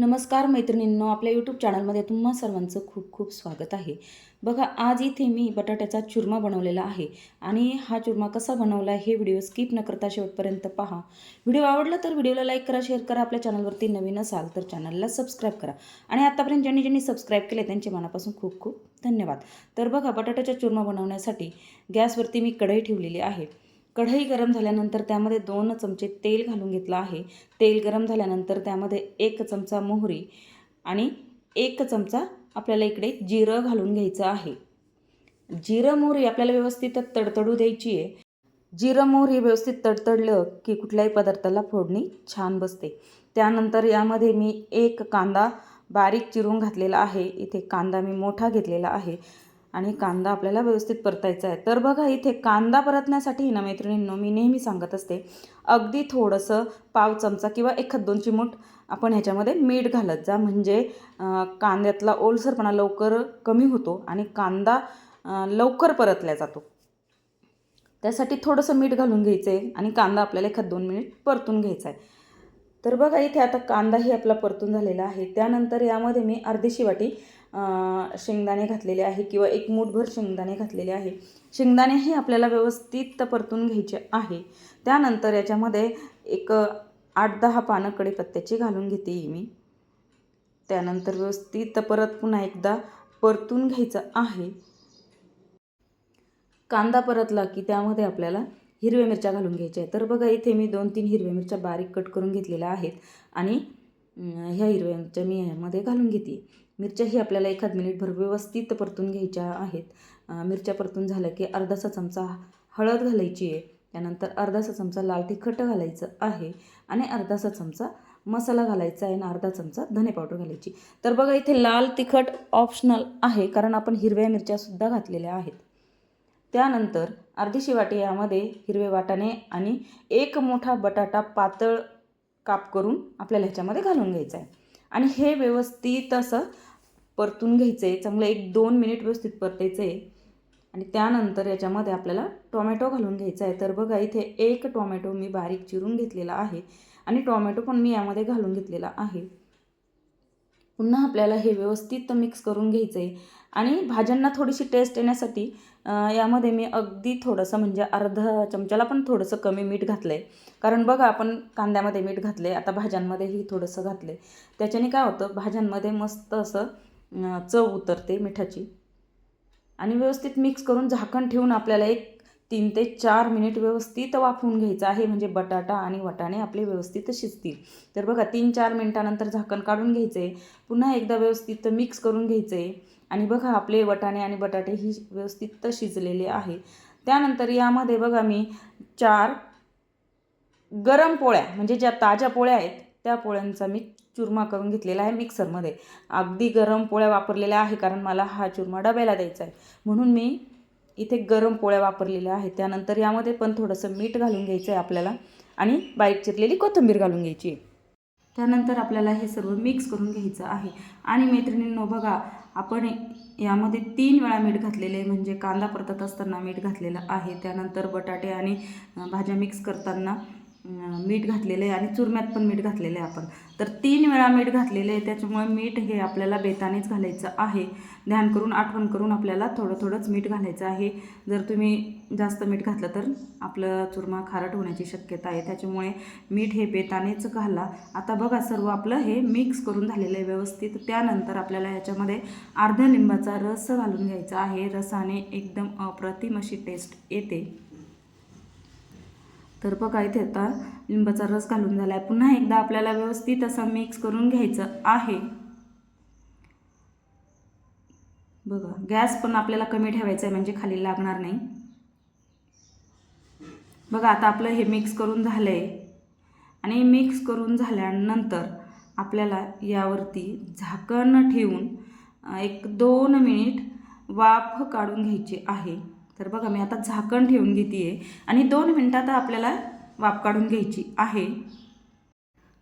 नमस्कार मैत्रिणींनो आपल्या यूट्यूब चॅनलमध्ये तुम्हा सर्वांचं खूप खूप स्वागत आहे. बघा आज इथे मी बटाट्याचा चुरमा बनवलेला आहे आणि हा चुरमा कसा बनवला हे व्हिडिओ स्किप न करता शेवटपर्यंत पहा. व्हिडिओ आवडला तर व्हिडिओला लाईक करा शेअर करा आपल्या चॅनलवरती नवीन असाल तर चॅनलला सबस्क्राईब करा. आणि आत्तापर्यंत ज्यांनी ज्यांनी सबस्क्राईब केले त्यांचे मनापासून खूप खूप धन्यवाद. तर बघा बटाट्याचा चुरमा बनवण्यासाठी गॅसवरती मी कढई ठेवलेली आहे. कढई गरम झाल्यानंतर त्यामध्ये दोन चमचे तेल घालून घेतलं आहे. तेल गरम झाल्यानंतर त्यामध्ये एक चमचा मोहरी आणि एक चमचा आपल्याला इकडे जिरं घालून घ्यायचं आहे. जिरं मोहरी आपल्याला व्यवस्थित तडतडू द्यायची आहे. जिरं मोहरी व्यवस्थित तडतडलं की कुठल्याही पदार्थाला फोडणी छान बसते. त्यानंतर यामध्ये मी एक कांदा बारीक चिरून घातलेला आहे. इथे कांदा मी मोठा घेतलेला आहे. आणि कांदा आपल्याला व्यवस्थित परतायचा आहे. तर बघा इथे कांदा परतण्यासाठी ना मैत्रिणींनो मी नेहमी सांगत असते अगदी थोडंसं पाव चमचा किंवा एखाद दोन चिमूट आपण ह्याच्यामध्ये मीठ घालत जा. म्हणजे कांद्यातला ओलसरपणा लवकर कमी होतो आणि कांदा लवकर परतला जातो. त्यासाठी थोडंसं मीठ घालून घ्यायचं आहे आणि कांदा आपल्याला एखाद दोन मिनिट परतून घ्यायचा आहे तर बघा इथे आता कांदाही आपला परतून झालेला आहे. त्यानंतर यामध्ये मी अर्धीशी वाटी शेंगदाणे घातलेले आहे किंवा एक मूठभर शेंगदाणे घातलेले आहे. शेंगदाणे हे आपल्याला व्यवस्थित परतून घ्यायचे आहे. त्यानंतर याच्यामध्ये एक आठ दहा पानं कढीपत्त्याची घालून घेते मी. त्यानंतर व्यवस्थित परत पुन्हा एकदा परतून घ्यायचं आहे. कांदा परतला की त्यामध्ये आपल्याला हिरव्या मिरच्या घालून घ्यायच्या आहेत. तर बघा इथे मी दोन तीन हिरव्या मिरच्या बारीक कट करून घेतलेल्या आहेत आणि ह्या हिरव्या मिरच्या मी ह्यामध्ये घालून घेते. मिरच्याही आपल्याला एखाद मिनिटभर व्यवस्थित परतून घ्यायच्या आहेत. मिरच्या परतून झाल्या की अर्धासा चमचा हळद घालायची आहे. त्यानंतर अर्धासा चमचा लाल तिखट घालायचं आहे आणि अर्धासा चमचा मसाला घालायचा आहे आणि अर्धा चमचा धने पावडर घालायची. तर बघा इथे लाल तिखट ऑप्शनल आहे कारण आपण हिरव्या मिरच्यासुद्धा घातलेल्या आहेत. त्यानंतर अर्धीशी वाटी यामध्ये हिरवे वाटाणे आणि एक मोठा बटाटा पातळ काप करून आपल्याला ह्याच्यामध्ये घालून घ्यायचं आहे. आणि हे व्यवस्थित असं परतून घ्यायचं आहे चांगलं एक दोन मिनिट व्यवस्थित परतायचं आहे आणि त्यानंतर याच्यामध्ये आपल्याला टोमॅटो घालून घ्यायचा आहे. तर बघा इथे एक टोमॅटो मी बारीक चिरून घेतलेला आहे. आणि टोमॅटो पण मी यामध्ये घालून घेतलेला आहे. पुन्हा आपल्याला हे व्यवस्थित मिक्स करून घ्यायचं आहे आणि भाज्यांना थोडीशी टेस्ट येण्यासाठी यामध्ये मी अगदी थोडंसं म्हणजे अर्धा चमच्याला पण थोडंसं कमी मीठ घातलं आहे कारण बघा आपण कांद्यामध्ये मीठ घातलं आहे आता भाज्यांमध्येही थोडंसं घातलं आहे त्याच्याने काय होतं भाज्यांमध्ये मस्त असं चव उतरते मिठाची. आणि व्यवस्थित मिक्स करून झाकण ठेवून आपल्याला एक तीन ते चार मिनिट व्यवस्थित वाफवून घ्यायचं आहे. म्हणजे बटाटा आणि वटाणे आपले व्यवस्थित शिजतील. तर बघा तीन चार मिनटानंतर झाकण काढून घ्यायचं आहे पुन्हा एकदा व्यवस्थित मिक्स करून घ्यायचं आहे आणि बघा आपले वटाणे आणि बटाटे ही व्यवस्थित शिजलेले आहे. त्यानंतर यामध्ये बघा मी चार गरम पोळ्या म्हणजे ज्या ताज्या पोळ्या आहेत त्या पोळ्यांचा मी चुरमा करून घेतलेला आहे मिक्सरमध्ये. अगदी गरम पोळ्या वापरलेल्या आहे कारण मला हा चुरमा डब्याला द्यायचा आहे. म्हणून मी इथे गरम पोळ्या वापरलेल्या आहेत. त्यानंतर यामध्ये पण थोडंसं मीठ घालून घ्यायचं आहे आपल्याला आणि बारीक चिरलेली कोथिंबीर घालून घ्यायची. त्यानंतर आपल्याला हे सर्व मिक्स करून घ्यायचं आहे. आणि मैत्रिणींनो बघा आपण यामध्ये तीन वेळा मीठ घातलेले म्हणजे कांदा परतत असताना मीठ घातलेलं आहे. त्यानंतर बटाटे आणि भाज्या मिक्स करताना मीठ घातलेलं आहे आणि चुरम्यात पण मीठ घातलेलं आहे आपण. तर तीन वेळा मीठ घातलेलं आहे त्याच्यामुळे मीठ हे आपल्याला बेतानेच घालायचं आहे. ध्यान करून आठवण करून आपल्याला थोडं थोडंच मीठ घालायचं आहे. जर तुम्ही जास्त मीठ घातलं तर आपलं चुरमा खारट होण्याची शक्यता आहे. त्याच्यामुळे मीठ हे बेतानेच घाला. आता बघा सर्व आपलं हे मिक्स करून झालेलं आहे व्यवस्थित. त्यानंतर आपल्याला ह्याच्यामध्ये अर्ध्या लिंबाचा रस घालून घ्यायचा आहे. रसाने एकदम अप्रतिम अशी टेस्ट येते. तर बघा इथे आता लिंबाचा रस घालून झाला आहे पुन्हा एकदा आपल्याला व्यवस्थित असा मिक्स करून घ्यायचं आहे. बघा गॅस पण आपल्याला कमी ठेवायचा आहे म्हणजे खाली लागणार नाही. बघा आता आपलं हे मिक्स करून झालं आहे आणि मिक्स करून झाल्यानंतर आपल्याला यावरती झाकण ठेवून एक दोन मिनिट वाफ काढून घ्यायची आहे. तर बघा मी आता झाकण ठेवून घेते आहे आणि दोन मिनटात आपल्याला वाफ काढून घ्यायची आहे.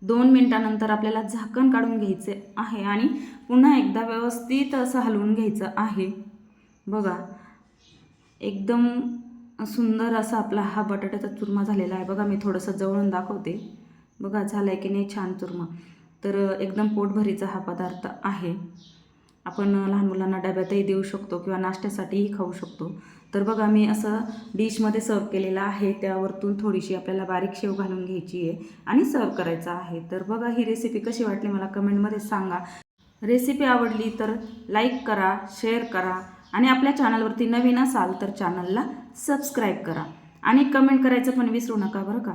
दोन मिनटानंतर आपल्याला झाकण काढून घ्यायचे आहे आणि पुन्हा एकदा व्यवस्थित असं हलवून घ्यायचं आहे. बघा एकदम सुंदर असा आपला हा बटाट्याचा चुरमा झालेला आहे. बघा मी थोडंसं जवळून दाखवते. बघा झाला आहे की नाही छान चुरमा. तर एकदम पोटभरीचा हा पदार्थ आहे. आपण लहान मुलांना डब्यातही देऊ शकतो किंवा नाश्त्यासाठीही खाऊ शकतो. तर बघा मी असं डिशमध्ये सर्व केलेलं आहे. त्यावरतून थोडीशी आपल्याला बारीक शेव घालून घ्यायची आहे आणि सर्व करायचं आहे. तर बघा ही रेसिपी कशी वाटली मला कमेंटमध्ये सांगा. रेसिपी आवडली तर लाईक करा शेअर करा आणि आपल्या चॅनलवरती नवीन असाल तर चॅनलला सबस्क्राईब करा. आणि कमेंट करायचं पण विसरू नका बरं का.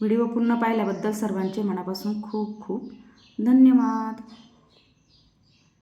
व्हिडिओ पूर्ण पाहिल्याबद्दल सर्वांचे मनापासून खूप खूप धन्यवाद.